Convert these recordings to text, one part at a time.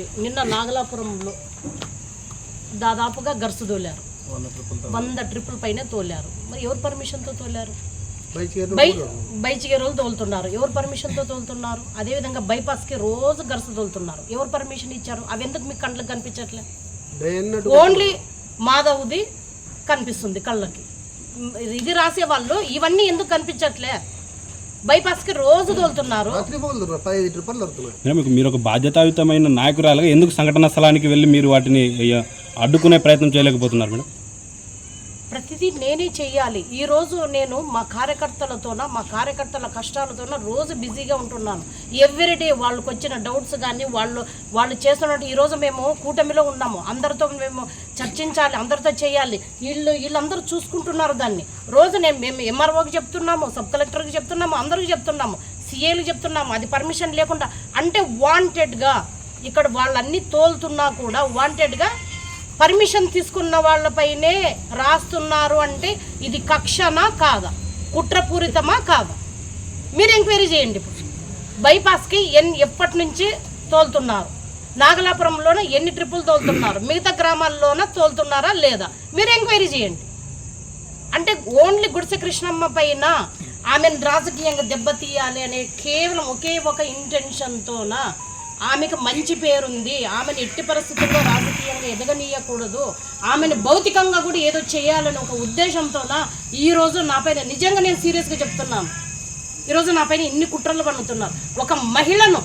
నిన్న నాగలాపురంలో దాదాపుగా గరుసు తోలారు. వంద ట్రిప్పుల పైన తోలారు. మరి ఎవరు పర్మిషన్తో తోలారు? బై రోజు తోలుతున్నారు? ఎవరు పర్మిషన్తో తోలుతున్నారు? అదేవిధంగా బైపాస్కి రోజు గరుసు తోలుతున్నారు. ఎవరు పర్మిషన్ ఇచ్చారు? అవి ఎందుకు మీకు కళ్ళకి కనిపించట్లే? ఓన్లీ మాధవ్ది కనిపిస్తుంది కళ్ళకి. ఇది రాసే వాళ్ళు ఇవన్నీ ఎందుకు కనిపించట్లే? బైపాస్కి రోజు తోలుతున్నారు. మీరు ఒక బాధ్యతాయుతమైన నాయకురాలుగా ఎందుకు సంఘటన స్థలానికి వెళ్ళి మీరు వాటిని అడ్డుకునే ప్రయత్నం చేయలేకపోతున్నారు మేడం? ప్రతిదీ నేనే చెయ్యాలి. ఈరోజు నేను మా కార్యకర్తలతోన మా కార్యకర్తల కష్టాలతోన రోజు బిజీగా ఉంటున్నాను. ఎవ్రీడే వాళ్ళకి వచ్చిన డౌట్స్ కానీ వాళ్ళు వాళ్ళు చేస్తున్నట్టు ఈరోజు మేము కూటమిలో ఉన్నాము. అందరితో మేము చర్చించాలి అందరితో చేయాలి. వీళ్ళు వీళ్ళందరూ చూసుకుంటున్నారు దాన్ని. రోజు నేను మేము ఎంఆర్ఓకి చెప్తున్నాము సబ్ కలెక్టర్కి చెప్తున్నాము అందరికి చెప్తున్నాము సీఏలు చెప్తున్నాము అది పర్మిషన్ లేకుండా అంటే వాంటెడ్గా ఇక్కడ వాళ్ళన్నీ తోలుతున్నా కూడా వాంటెడ్గా పర్మిషన్ తీసుకున్న వాళ్ళపైనే రాస్తున్నారు అంటే ఇది కక్షనా కాదా? కుట్రపూరితమా కాదా? మీరు ఎంక్వైరీ చేయండి ఇప్పుడు. బైపాస్కి ఎన్ ఎప్పటి నుంచి తోలుతున్నారు? నాగలాపురంలోన ఎన్ని ట్రిప్పులు తోలుతున్నారు? మిగతా గ్రామాల్లోన తోలుతున్నారా లేదా? మీరు ఎంక్వైరీ చేయండి. అంటే ఓన్లీ గుడిసె కృష్ణమ్మ పైన ఆమెను రాజకీయంగా దెబ్బతీయాలి అనే కేవలం ఒకే ఒక ఇంటెన్షన్తోన ఆమెకు మంచి పేరుంది ఆమెను ఎట్టి పరిస్థితుల్లో రాజకీయంగా ఎదగనీయకూడదు. ఆమెను భౌతికంగా కూడా ఏదో చేయాలని ఒక ఉద్దేశంతోన ఈరోజు నా పైన నిజంగా నేను సీరియస్గా చెప్తున్నాను. ఈరోజు నా పైన ఇన్ని కుట్రలు పన్నుతున్నారు. ఒక మహిళను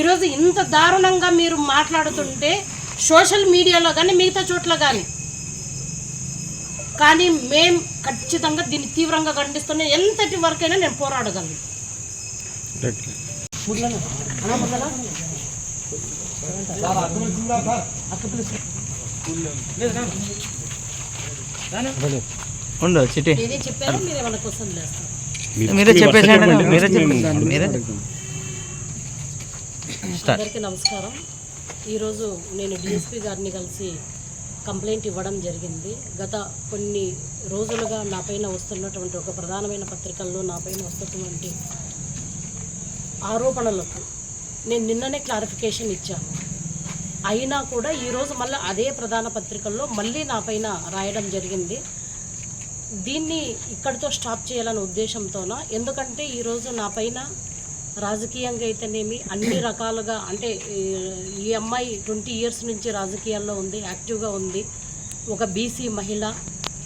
ఈరోజు ఇంత దారుణంగా మీరు మాట్లాడుతుంటే సోషల్ మీడియాలో కానీ మిగతా చోట్ల కానీ కానీ మేం ఖచ్చితంగా దీన్ని తీవ్రంగా ఖండిస్తున్నా ఎంతటి వరకైనా నేను పోరాడగలను. ఉండు చిట్టి. నేనే చెప్పాను మీరు చెప్పేసాడు మీరే చెప్పేసాడు మీరే అందరికీ నమస్కారం. ఈరోజు నేను డిఎస్పి గారిని కలిసి కంప్లైంట్ ఇవ్వడం జరిగింది. గత కొన్ని రోజులుగా నా పైన వస్తున్నటువంటి ఒక ప్రధానమైన పత్రికల్లో నా పైన వస్తున్నటువంటి ఆరోపణలకు నేను నిన్ననే క్లారిఫికేషన్ ఇచ్చాను. అయినా కూడా ఈరోజు మళ్ళీ అదే ప్రధాన పత్రికల్లో మళ్ళీ నా పైన రాయడం జరిగింది. దీన్ని ఇక్కడితో స్టాప్ చేయాలనే ఉద్దేశంతోన? ఎందుకంటే ఈరోజు నా పైన రాజకీయంగా అయితేనేమి అన్ని రకాలుగా అంటే ఈ- ఈ అమ్మాయి ట్వంటీ ఇయర్స్ నుంచి రాజకీయాల్లో ఉంది యాక్టివ్గా ఉంది. ఒక బీసీ మహిళ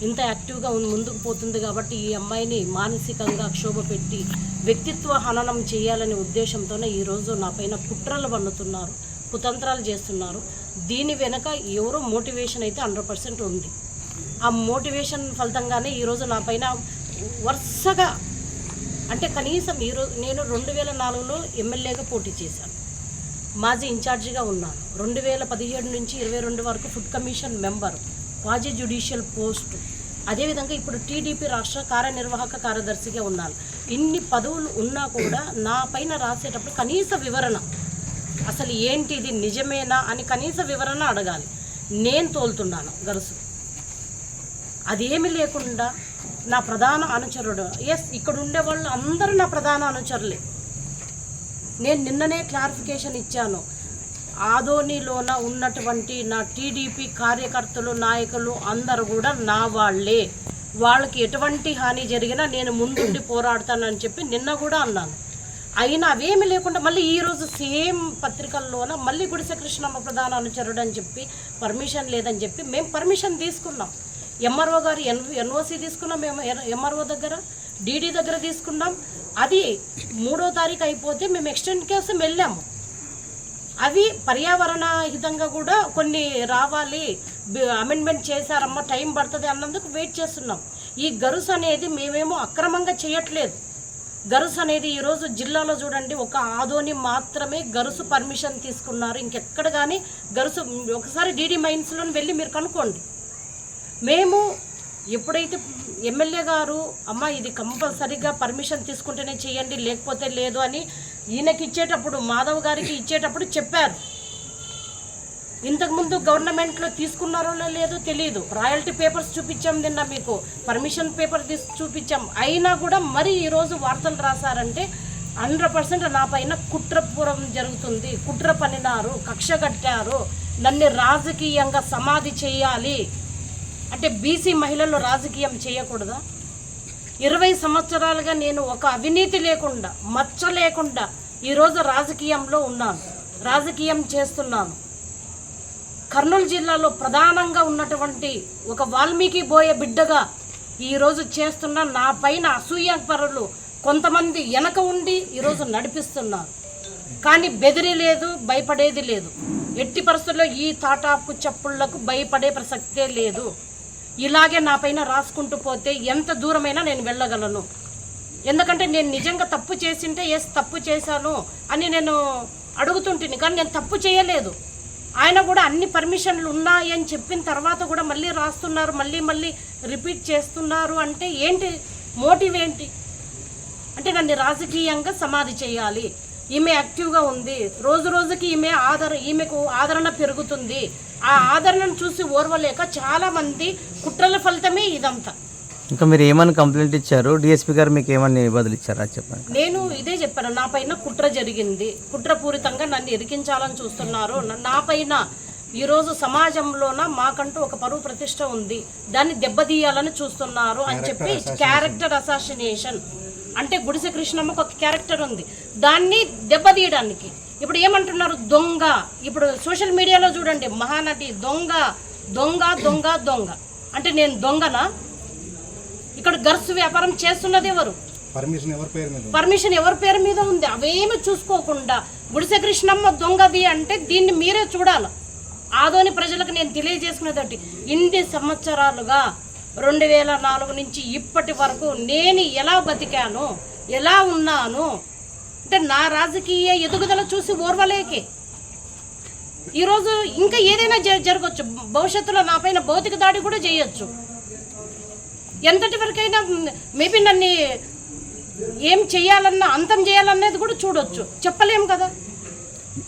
ఇంత యాక్టివ్గా ముందుకు పోతుంది కాబట్టి ఈ అమ్మాయిని మానసికంగా క్షోభ పెట్టి వ్యక్తిత్వ హననం చేయాలనే ఉద్దేశంతోనే ఈరోజు నా పైన కుట్రలు పన్నుతున్నారు కుతంత్రాలు చేస్తున్నారు. దీని వెనక ఎవరో మోటివేషన్ అయితే హండ్రెడ్ పర్సెంట్ ఉంది. ఆ మోటివేషన్ ఫలితంగానే ఈరోజు నా పైన వరుసగా అంటే కనీసం ఈరోజు నేను రెండు వేల నాలుగులో ఎమ్మెల్యేగా పోటీ చేశాను. మాజీ ఇన్ఛార్జిగా ఉన్నాను. రెండు వేల పదిహేడు నుంచి ఇరవై రెండు వరకు food commission member. Quasi judicial post అదేవిధంగా ఇప్పుడు టీడీపీ రాష్ట్ర కార్యనిర్వాహక కార్యదర్శిగా ఉన్నాను ఇన్ని పదవులు ఉన్నా కూడా నా పైన రాసేటప్పుడు కనీస వివరణ. అసలు ఏంటి ఇది నిజమేనా అని కనీస వివరణ అడగాలి. నేను తోలుతున్నాను గరుసు. అదేమి లేకుండా నా ప్రధాన అనుచరుడు ఎస్ ఇక్కడ ఉండే వాళ్ళు అందరూ నా ప్రధాన అనుచరులే. నేను నిన్ననే క్లారిఫికేషన్ ఇచ్చాను. ఆదోనిలోన ఉన్నటువంటి నా టీడీపీ కార్యకర్తలు నాయకులు అందరు కూడా నా వాళ్ళే. వాళ్ళకి ఎటువంటి హాని జరిగినా నేను ముందుండి పోరాడతానని చెప్పి నిన్న కూడా అన్నాను. అయినా అవేమి లేకుండా మళ్ళీ ఈరోజు సేమ్ పత్రికల్లోన మళ్ళీ గుడిసె కృష్ణమ్మ ప్రధాన అనుచరుడు అని చెప్పి పర్మిషన్ లేదని చెప్పి మేము పర్మిషన్ తీసుకున్నాం. ఎంఆర్ఓ గారు ఎన్ ఎన్ఓసి తీసుకున్నాం మేము ఎంఆర్ఓ దగ్గర డీడీ దగ్గర తీసుకున్నాం. అది మూడో తారీఖు అయిపోతే మేము ఎక్స్టెండ్ కోసం వెళ్ళాము అవి పర్యావరణ హితంగా కూడా కొన్ని రావాలి. అమెండ్మెంట్ చేశారమ్మా టైం పడుతుంది అన్నందుకు వెయిట్ చేస్తున్నాం. ఈ గరుసు అనేది మేమేమో అక్రమంగా చేయట్లేదు. గరుసు అనేది ఈరోజు జిల్లాలో చూడండి ఒక ఆదోని మాత్రమే గరుసు పర్మిషన్ తీసుకున్నారు. ఇంకెక్కడ కానీ గరుసు ఒకసారి డీడీ మైన్స్లో వెళ్ళి మీరు కనుక్కోండి. మేము ఎప్పుడైతే ఎమ్మెల్యే గారు అమ్మ ఇది కంపల్సరీగా పర్మిషన్ తీసుకుంటేనే చేయండి లేకపోతే లేదు అని ఈయనకి ఇచ్చేటప్పుడు మాధవ్ గారికి ఇచ్చేటప్పుడు చెప్పారు. ఇంతకుముందు గవర్నమెంట్లో తీసుకున్నారో లేదో తెలియదు రాయల్టీ పేపర్స్ చూపించాం నిన్న మీకు. పర్మిషన్ పేపర్ తీసి చూపించాం. అయినా కూడా మరి ఈరోజు వార్తలు రాశారంటే హండ్రెడ్ పర్సెంట్ నా పైన కుట్రపూర్వం జరుగుతుంది. కుట్ర పనినారు కక్ష కట్టారు. నన్ను రాజకీయంగా సమాధి చేయాలి. అంటే బీసీ మహిళలు రాజకీయం చేయకూడదా? ఇరవై సంవత్సరాలుగా నేను ఒక అవినీతి లేకుండా మచ్చ లేకుండా ఈరోజు రాజకీయంలో ఉన్నాను రాజకీయం చేస్తున్నాను. కర్నూలు జిల్లాలో ప్రధానంగా ఉన్నటువంటి ఒక వాల్మీకి బోయ బిడ్డగా ఈరోజు చేస్తున్న నా పైన అసూయపరులు కొంతమంది వెనక ఉండి ఈరోజు నడిపిస్తున్నారు. కానీ బెదిరి లేదు భయపడేది లేదు. ఎట్టి పరిస్థితుల్లో ఈ తాటాపు చప్పుళ్ళకు భయపడే ప్రసక్తే లేదు. ఇలాగే నా పైన రాసుకుంటూ పోతే ఎంత దూరమైనా నేను వెళ్ళగలను. ఎందుకంటే నేను నిజంగా తప్పు చేసింటే ఎస్ తప్పు చేశాను అని నేను అడుగుతుంటుంది కానీ నేను తప్పు చేయలేదు. ఆయన కూడా అన్ని పర్మిషన్లు ఉన్నాయి అని చెప్పిన తర్వాత కూడా మళ్ళీ రాస్తున్నారు మళ్ళీ మళ్ళీ రిపీట్ చేస్తున్నారు అంటే ఏంటి మోటివ్ ఏంటి? అంటే నన్ను రాజకీయంగా సమాధి చేయాలి. ఈమె యాక్టివ్గా ఉంది. రోజు రోజుకి ఈమె ఆదర ఈమెకు ఆదరణ పెరుగుతుంది. ఆ ఆదరణను చూసి ఓర్వలేక చాలా మంది కుట్రల ఫలితమే ఇదంతా. ఇంకా మీరు ఏమని కంప్లైంట్ ఇచ్చారు? డిఎస్పీ గారు మీకు ఏమని బదులు ఇచ్చారు? చెప్పండి. నేను ఇదే చెప్పాను నా పైన కుట్ర జరిగింది. కుట్రపూరితంగా నన్ను ఇరికించాలని చూస్తున్నారు. నా పైన ఈరోజు సమాజంలోన మాకంటూ ఒక పరువు ప్రతిష్ట ఉంది. దాన్ని దెబ్బతీయాలని చూస్తున్నారు అని చెప్పి క్యారెక్టర్ అసాసినేషన్ అంటే గుడిసె కృష్ణమ్మకు ఒక క్యారెక్టర్ ఉంది. దాన్ని దెబ్బతీయడానికి. ఇప్పుడు ఏమంటున్నారు దొంగ? ఇప్పుడు సోషల్ మీడియాలో చూడండి మహానటి దొంగ దొంగ దొంగ దొంగ. అంటే నేను దొంగనా? ఇక్కడ గర్సు వ్యాపారం చేస్తున్నది ఎవరు? పర్మిషన్ ఎవరి పేరు మీద పర్మిషన్ ఎవరి పేరు మీద ఉంది? అవేమి చూసుకోకుండా గుడిసె కృష్ణమ్మ దొంగది అంటే దీన్ని మీరే చూడాలి. ఆదోని ప్రజలకు నేను తెలియజేసుకునేదంటే ఇన్ని సంవత్సరాలుగా రెండు వేల నాలుగు నుంచి ఇప్పటి వరకు నేను ఎలా బతికాను ఎలా ఉన్నాను అంటే నా రాజకీయ ఎదుగుదల చూసి ఓర్వలేకే. ఈరోజు ఇంకా ఏదైనా జ- జరగచ్చు. భవిష్యత్తులో నా పైన భౌతిక దాడి కూడా చేయొచ్చు. ఎంతటి వరకైనా మేబీ నన్ను ఏం చేయాలన్నా అంతం చేయాలనేది కూడా చూడొచ్చు. చెప్పలేం కదా?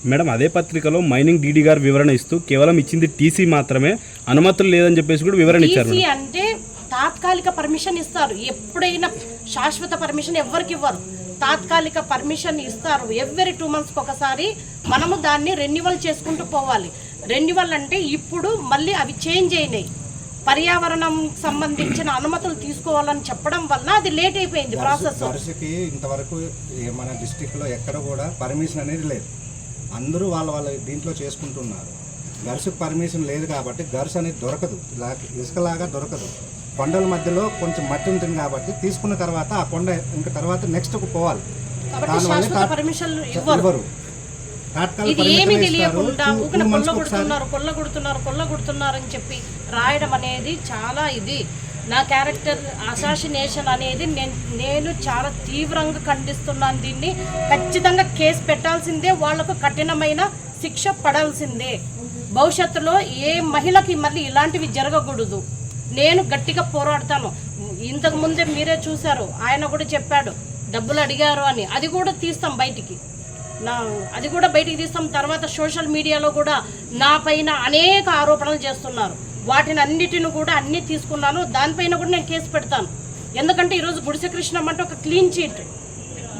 మేడం అదే పత్రికలో మైనింగ్ డీడీ గారు వివరణ ఇస్తూ కేవలం ఇచ్చింది టీసీ మాత్రమే అనుమతులు లేదని చెప్పేసి కూడా వివరణ ఇచ్చారు అంటే తాత్కాలిక పర్మిషన్ ఇస్తారు. ఎప్పుడైనా శాశ్వత పర్మిషన్ ఎవరికి ఇవ్వరు. తాత్కాలిక పర్మిషన్ ఇస్తారు. ఎవ్రీ టూ మంత్స్కి ఒకసారి మనము దాన్ని రెన్యువల్ చేసుకుంటూ పోవాలి. రెన్యువల్ అంటే ఇప్పుడు మళ్ళీ అవి చేంజ్ అయినాయి. పర్యావరణం సంబంధించిన అనుమతులు తీసుకోవాలని చెప్పడం వల్ల అది లేట్ అయిపోయింది ప్రాసెస్ గర్సుకి ఇంతవరకు మన డిస్టిక్లో ఎక్కడ కూడా పర్మిషన్ అనేది లేదు. అందరూ వాళ్ళ వాళ్ళ దీంట్లో చేసుకుంటున్నారు. గర్సుకు పర్మిషన్ లేదు కాబట్టి గర్స్ అనేది దొరకదు. ఇసుకలాగా దొరకదు. కొండల మధ్యలో కొంచెం మట్టి ఉంటుంది కాబట్టి తీసుకున్న తర్వాత ఆ కొండ ఇంకా తర్వాత నెక్స్ట్ పోవాలి. దానివల్ల శాశ్వత పర్మిషన్ ఇవ్వరు. ఇవ్వరు. తాత్కాలిక ఇది ఏమీ. తెలియకుండా ఊకన కొల్ల కొడుతున్నారు కొల్ల కొడుతున్నారు కొల్ల కొడుతున్నారు అని చెప్పి రాయడం అనేది చాలా ఇది. నా క్యారెక్టర్ అసాసినేషన్ అనేది నేను నేను చాలా తీవ్రంగా ఖండిస్తున్నాను దీన్ని. ఖచ్చితంగా కేసు పెట్టాల్సిందే వాళ్ళకు కఠినమైన శిక్ష పడాల్సిందే. భవిష్యత్తులో ఏ మహిళకి మళ్ళీ ఇలాంటివి జరగకూడదు. నేను గట్టిగా పోరాడతాను. ఇంతకు ముందే మీరే చూశారు. ఆయన కూడా చెప్పాడు డబ్బులు అడిగారు అని. అది కూడా తీస్తాం బయటికి. నా అది కూడా బయటికి తీస్తాం. తర్వాత సోషల్ మీడియాలో కూడా నా పైన అనేక ఆరోపణలు చేస్తున్నారు. వాటిని అన్నిటిని కూడా అన్నీ తీసుకున్నాను. దానిపైన కూడా నేను కేసు పెడతాను. ఎందుకంటే ఈరోజు గుడిసెకృష్ణం అంటే ఒక క్లీన్ చీట్.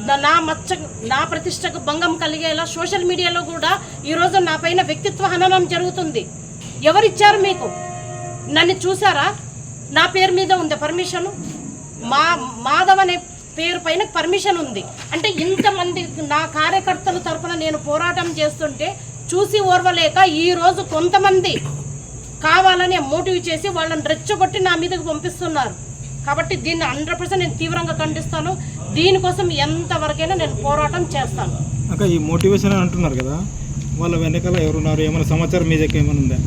నా- నా మచ్చ నా ప్రతిష్టకు భంగం కలిగేలా సోషల్ మీడియాలో కూడా ఈరోజు నా పైన వ్యక్తిత్వ హననం జరుగుతుంది. ఎవరిచ్చారు మీకు? నన్ను చూసారా? నా పేరు మీద ఉంది పర్మిషన్ మా మాధవ్ అనే పేరు పైన పర్మిషన్ ఉంది. అంటే ఇంతమంది నా కార్యకర్తల తరపున నేను పోరాటం చేస్తుంటే చూసి ఓర్వలేక ఈరోజు కొంతమంది కావాలని మోటివ్ చేసి వాళ్ళని రెచ్చగొట్టి నా మీదకి పంపిస్తున్నారు. కాబట్టి దీన్ని హండ్రెడ్ పర్సెంట్ నేను తీవ్రంగా ఖండిస్తాను. దీనికోసం ఎంతవరకైనా నేను పోరాటం చేస్తాను. అక్క ఈ మోటివేషన్ అంటున్నారు కదా వాళ్ళ వెనకాల ఎవరున్నారు? ఏమైనా సమాచారం మీ దగ్గర ఏమైనా ఉందా?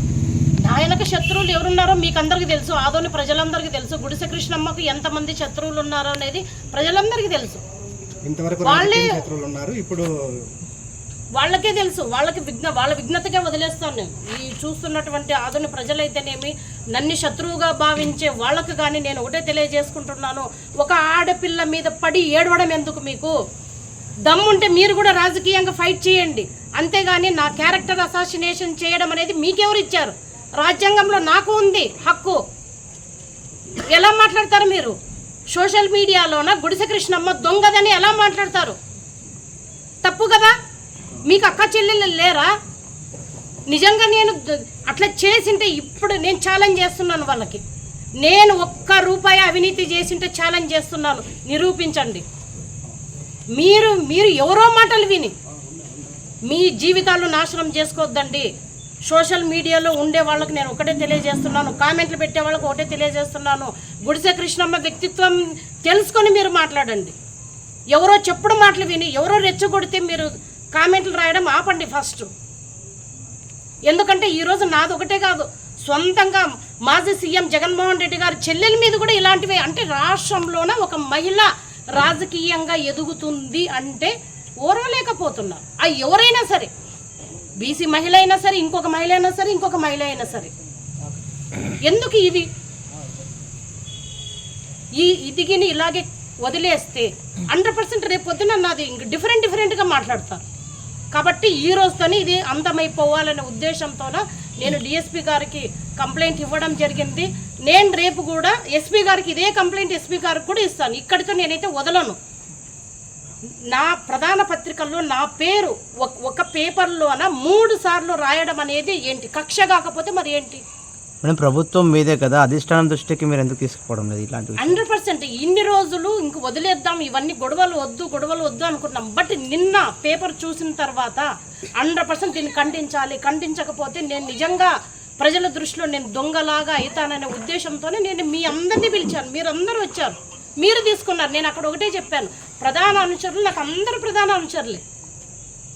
ఆయనకు శత్రువులు ఎవరున్నారో మీకు అందరికీ తెలుసు. ఆదోని ప్రజలందరికీ తెలుసు. గుడిసె కృష్ణమ్మకు ఎంతమంది శత్రువులు ఉన్నారో అనేది ప్రజలందరికీ తెలుసు. ఇంతవరకు వాళ్ళే- రాజకీయ శత్రువులు ఉన్నారు. ఇప్పుడు వాళ్ళకే తెలుసు. వాళ్ళకి విఘ్న వాళ్ళ విఘ్నతకే వదిలేస్తాను నేను. ఈ చూస్తున్నటువంటి ఆధుని ప్రజలైతేనేమి నన్ను శత్రువుగా భావించే వాళ్ళకు కానీ నేను ఒకటే తెలియజేసుకుంటున్నాను. ఒక ఆడపిల్ల మీద పడి ఏడవడం ఎందుకు మీకు? దమ్ముంటే మీరు కూడా రాజకీయంగా ఫైట్ చేయండి. అంతేగాని నా క్యారెక్టర్ అసాసినేషన్ చేయడం అనేది మీకెవరు ఇచ్చారు? రాజ్యాంగంలో నాకు ఉంది హక్కు. ఎలా మాట్లాడతారు మీరు? సోషల్ మీడియాలోన గుడిసె కృష్ణమ్మ దొంగదని ఎలా మాట్లాడతారు? తప్పు కదా? మీకు అక్క చెల్లెలు లేరా? నిజంగా నేను అట్లా చేసింటే ఇప్పుడు నేను ఛాలెంజ్ చేస్తున్నాను వాళ్ళకి. నేను ఒక్క రూపాయి అవినీతి చేసింటే ఛాలెంజ్ చేస్తున్నాను. నిరూపించండి. మీరు మీరు ఎవరో మాటలు విని మీ జీవితాలు నాశనం చేసుకోవద్దండి. సోషల్ మీడియాలో ఉండే వాళ్ళకి నేను ఒకటే తెలియజేస్తున్నాను. కామెంట్లు పెట్టే వాళ్ళకి ఒకటే తెలియజేస్తున్నాను. గుడిసె కృష్ణమ్మ వ్యక్తిత్వం తెలుసుకొని మీరు మాట్లాడండి. ఎవరో చెప్పుడు మాటలు విని ఎవరో రెచ్చగొడితే మీరు కామెంట్లు రాయడం ఆపండి ఫస్ట్ ఎందుకంటే ఈరోజు నాది ఒకటే కాదు. సొంతంగా మాజీ సీఎం జగన్మోహన్ రెడ్డి గారి చెల్లెల మీద కూడా ఇలాంటివి అంటే రాష్ట్రంలోనే ఒక మహిళ రాజకీయంగా ఎదుగుతుంది అంటే ఓర్వలేకపోతున్నారు. ఆ ఎవరైనా సరే బీసీ మహిళ అయినా సరే ఇంకొక మహిళ అయినా సరే ఇంకొక మహిళ అయినా సరే. ఎందుకు ఇది? ఈ ఇదిగిని ఇలాగే వదిలేస్తే హండ్రెడ్ పర్సెంట్ రేపు పొద్దున నాది ఇంక డిఫరెంట్ డిఫరెంట్గా మాట్లాడతారు. కాబట్టి ఈ రోజుతోనే ఇది అంతమైపోవాలనే ఉద్దేశంతోన నేను డిఎస్పీ గారికి కంప్లైంట్ ఇవ్వడం జరిగింది. నేను రేపు కూడా ఎస్పీ గారికి ఇదే కంప్లైంట్ ఎస్పీ గారికి కూడా ఇస్తాను. ఇక్కడితో నేనైతే వదలను. నా ప్రధాన పత్రికల్లో నా పేరు ఒక- పేపర్లోన మూడు సార్లు రాయడం అనేది ఏంటి? కక్ష కాకపోతే మరి ఏంటి? మేడం ప్రభుత్వం మీదే కదా అధిష్టానం దృష్టికి మీరు ఎందుకు తీసుకుపోవడం లేదు ఇలాంటివి హండ్రెడ్ పర్సెంట్. ఇన్ని రోజులు ఇంక వదిలేద్దాం ఇవన్నీ గొడవలు వద్దు గొడవలు వద్దు అనుకున్నాం. బట్ నిన్న పేపర్ చూసిన తర్వాత హండ్రెడ్ పర్సెంట్ దీన్ని ఖండించాలి. ఖండించకపోతే నేను నిజంగా ప్రజల దృష్టిలో నేను దొంగలాగా అవుతాననే ఉద్దేశంతోనే నేను మీ అందరినీ పిలిచాను. మీరందరూ వచ్చారు. మీరు తీసుకున్నారు. నేను అక్కడ ఒకటే చెప్పాను. ప్రధాన అనుచరులు నాకు అందరు ప్రధాన అనుచరులే.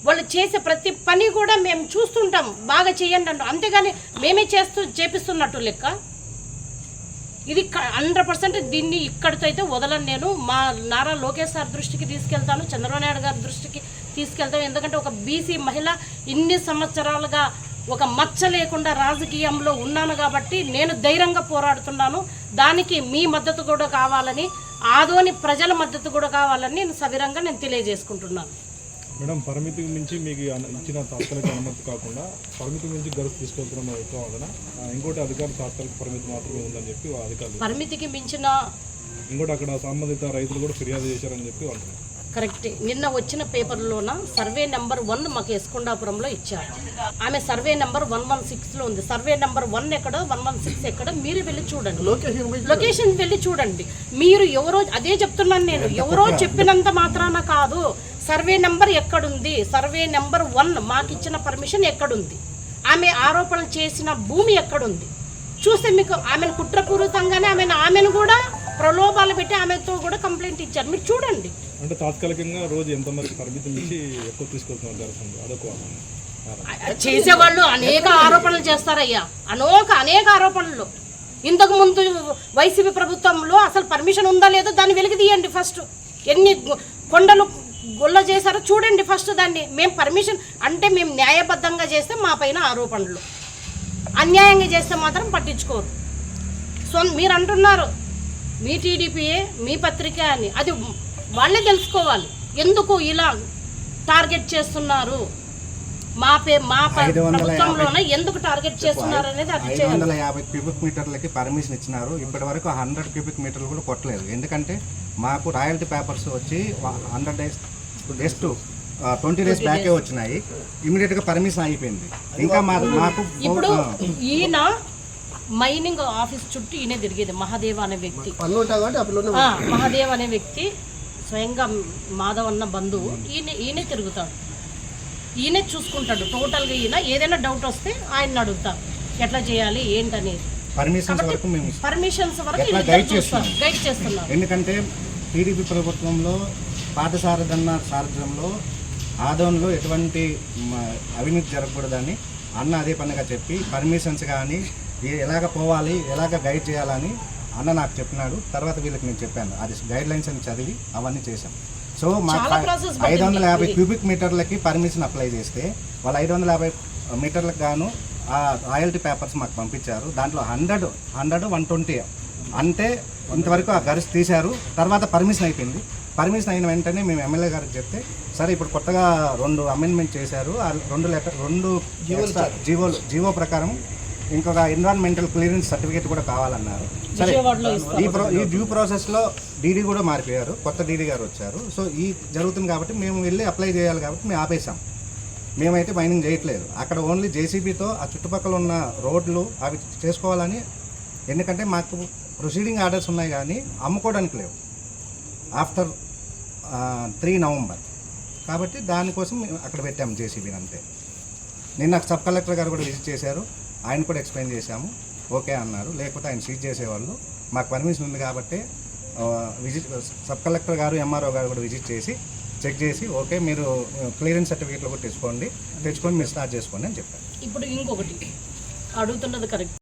వాళ్ళు చేసే ప్రతి పని కూడా మేము చూస్తుంటాం బాగా చేయండి అంటాం. అంతేగాని మేమే చేస్తూ చేపిస్తున్నట్టు లెక్క. ఇది హండ్రెడ్ పర్సెంట్ దీన్ని ఇక్కడితో అయితే వదలను నేను. మా నారా లోకేష్ సార్ దృష్టికి తీసుకెళ్తాను. చంద్రబాబు నాయుడు గారి దృష్టికి తీసుకెళ్తాను. ఎందుకంటే ఒక బీసీ మహిళ ఇన్ని సంవత్సరాలుగా ఒక మచ్చ లేకుండా రాజకీయంలో ఉన్నాను కాబట్టి నేను ధైర్యంగా పోరాడుతున్నాను. దానికి మీ మద్దతు కూడా కావాలని ఆదోని ప్రజల మద్దతు కూడా కావాలని నేను సవిరంగా నేను తెలియజేసుకుంటున్నాను. మేడం పరిమితికి మించి మీకు ఇచ్చిన తాత్కాలిక అనుమతి కాకుండా పరిమితికి మించి గడుసు తీసుకెళ్తున్నాం ఎక్కువ వలన ఇంకోటి అధికారులు తాత్కాలిక పరిమితి మాత్రమే ఉందని చెప్పి అధికారులు పరిమితికి మించిన ఇంకోటి అక్కడ సంబంధిత రైతులు కూడా ఫిర్యాదు చేశారని చెప్పి అంటున్నారు. కరెక్ట్. నిన్న వచ్చిన పేపర్లోన సర్వే నెంబర్ వన్ మాకు ఎస్కొండాపురంలో ఇచ్చారు. ఆమె సర్వే నెంబర్ వన్ వన్ సిక్స్లో ఉంది. సర్వే నెంబర్ వన్ ఎక్కడో వన్ వన్ సిక్స్ ఎక్కడ మీరు వెళ్ళి చూడండి. లొకేషన్ వెళ్ళి చూడండి. మీరు ఎవరో అదే చెప్తున్నాను నేను ఎవరో చెప్పినంత మాత్రాన కాదు. సర్వే నెంబర్ ఎక్కడుంది? సర్వే నెంబర్ వన్ మాకు ఇచ్చిన పర్మిషన్ ఎక్కడుంది? ఆమె ఆరోపణలు చేసిన భూమి ఎక్కడుంది? చూస్తే మీకు ఆమెను కుట్రపూరితంగానే ఆమెను ఆమెను కూడా ప్రలోభాలు పెట్టి ఆమెతో కూడా కంప్లైంట్ ఇచ్చారు. మీరు చూడండి. అంటే తాత్కాలికంగా రోజు ఎంతమంది పరిమితి మించి ఎక్కువ తీసుకెళ్తున్నారు దర్శనం? అదొక వాదన. చేసేవాళ్ళు అనేక ఆరోపణలు చేస్తారయ్యా. అనేక అనేక ఆరోపణలు. ఇంతకు ముందు వైసీపీ ప్రభుత్వంలో అసలు పర్మిషన్ ఉందా లేదో దాన్ని వెలికి తీయండి ఫస్ట్ ఎన్ని కొండలు గొల్ల చేశారో చూడండి ఫస్ట్ దాన్ని. మేము పర్మిషన్ అంటే మేము న్యాయబద్ధంగా చేస్తే మా పైన ఆరోపణలు. అన్యాయంగా చేస్తే మాత్రం పట్టించుకోరు. సో మీరు అంటున్నారు మీ టీడీపీయే మీ పత్రిక అని. అది వాళ్ళే తెలుసుకోవాలి. ఎందుకు ఇలా టార్గెట్ చేస్తున్నారు? మా పే మా ప్రభుత్వంలోనే ఎందుకు టార్గెట్ చేస్తున్నారు అనేది అది ఐదు వందల యాభై క్యూబిక్ మీటర్లకి పర్మిషన్ ఇచ్చినారు. ఇప్పటి వరకు హండ్రెడ్ క్యూబిక్ మీటర్లు కూడా కొట్టలేదు. ఎందుకంటే మాకు రాయల్టీ పేపర్స్ వచ్చి hundred days just twenty days బ్యాకే వచ్చినాయి. ఇమీడియట్గా పర్మిషన్ అయిపోయింది ఇంకా మాకు ఇప్పుడు ఈయన మైనింగ్ ఆఫీస్ చుట్టూ ఈయన తిరిగేది మహాదేవ్ అనే వ్యక్తి. మహాదేవ్ అనే వ్యక్తి స్వయంగా మాధవ్ అన్న బంధువు ఈయన ఈయనే తిరుగుతాడు. ఈయనే చూసుకుంటాడు. టోటల్గా ఈయన ఏదైనా డౌట్ వస్తే ఆయన అడుగుతారు ఎట్లా చేయాలి ఏంటనేది పర్మిషన్స్ వరకు గైడ్ చేస్తున్నారు ఎందుకంటే టీడీపీ ప్రభుత్వంలో పాఠశారదన్న సారథ్యంలో ఆదోన్లో ఎటువంటి అవినీతి జరగకూడదని అన్న అదే పనిగా చెప్పి పర్మిషన్స్ కానీ ఎలాగ పోవాలి ఎలాగ గైడ్ చేయాలని అన్న నాకు చెప్పినాడు. తర్వాత వీళ్ళకి నేను చెప్పాను. అది గైడ్ లైన్స్ అని చదివి అవన్నీ చేశాం. సో process ఐదు వందల యాభై. క్యూబిక్ మీటర్లకి పర్మిషన్ అప్లై చేస్తే వాళ్ళు ఐదు వందల యాభై మీటర్లకు గాను ఆ రాయల్టీ పేపర్స్ మాకు పంపించారు. దాంట్లో హండ్రెడ్ హండ్రెడ్ వన్ ట్వంటీ అంటే ఇంతవరకు ఆ గరిస్ తీశారు. తర్వాత పర్మిషన్ అయిపోయింది. పర్మిషన్ అయిన వెంటనే మేము ఎమ్మెల్యే గారికి చెప్తే సరే ఇప్పుడు కొత్తగా రెండు అమెండ్మెంట్ చేశారు. ఆ రెండు లెటర్ రెండు జీవోలు జీవో ప్రకారం ఇంకొక ఎన్విరాన్మెంటల్ క్లియరెన్స్ సర్టిఫికేట్ కూడా కావాలన్నారు. సరే ఈ ప్రో ఈ డ్యూ ప్రాసెస్లో డీడీ కూడా మారిపోయారు కొత్త డీడీ గారు వచ్చారు. సో ఈ జరుగుతుంది కాబట్టి మేము వెళ్ళి అప్లై చేయాలి కాబట్టి మేము ఆపేసాం మేమైతే మైనింగ్ చేయట్లేదు. అక్కడ ఓన్లీ జేసీబీతో ఆ చుట్టుపక్కల ఉన్న రోడ్లు అవి చేసుకోవాలని ఎందుకంటే మాకు ప్రొసీడింగ్ ఆర్డర్స్ ఉన్నాయి కానీ అమ్ముకోవడానికి లేవు. ఆఫ్టర్ త్రీ నవంబర్ కాబట్టి దానికోసం మేము అక్కడ పెట్టాము జేసీబీని అంతే. నిన్న సబ్ కలెక్టర్ గారు కూడా విజిట్ చేశారు. ఆయన కూడా ఎక్స్ప్లెయిన్ చేశాము. ఓకే అన్నారు. లేకపోతే ఆయన సీజ్ చేసేవాళ్ళు. మాకు పర్మిషన్ ఉంది కాబట్టి విజిట్ సబ్ కలెక్టర్ గారు ఎంఆర్ఓ గారు కూడా విజిట్ చేసి చెక్ చేసి ఓకే మీరు క్లియరెన్స్ సర్టిఫికేట్లు కూడా తెచ్చుకోండి. తెచ్చుకొని మీరు స్టార్ట్ చేసుకోండి అని చెప్పారు. ఇప్పుడు ఇంకొకటి. అడుగుతున్నది కరెక్ట్